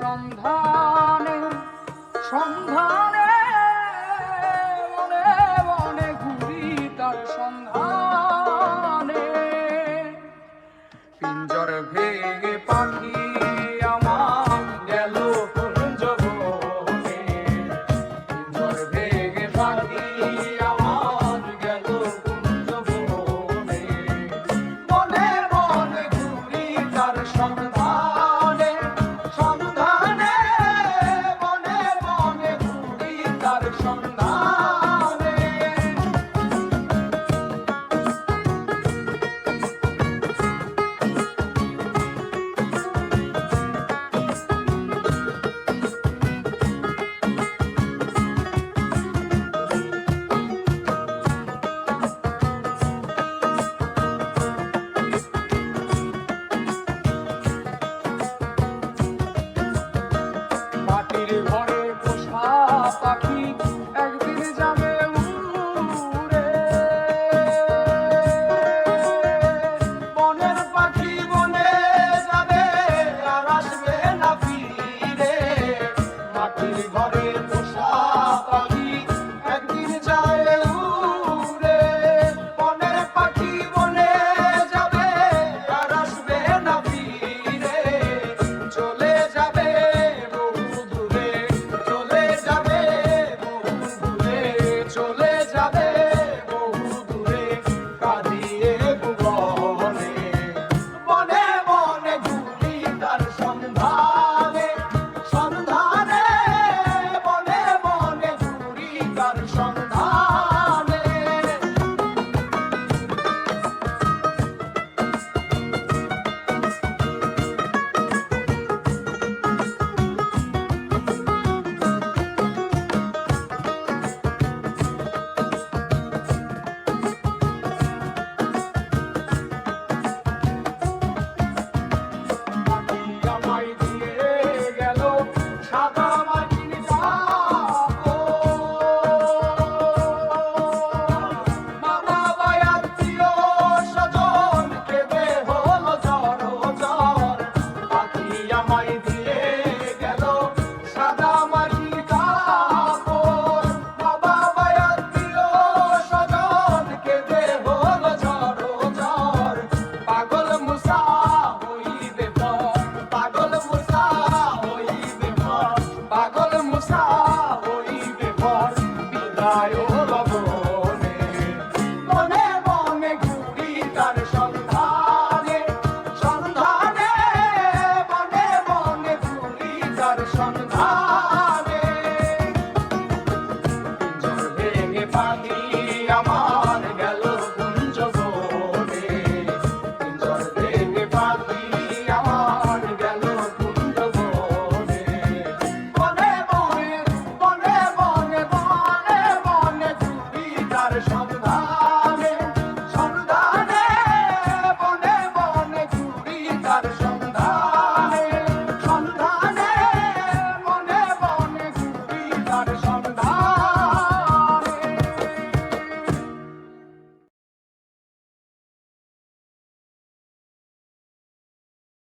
সন্ধানে সন্ধানে মনে মনে ঘুরি তার সন্ধানে। পিঞ্জর ভেঙে পাখি songs. পাগল মুসা হইবে পর বিদায় লবণে মনে মনে ঘুরি তার সন্ধানে সন্ধানে, মনে মনে ঘুরি তার সন্ধান। chamado nada.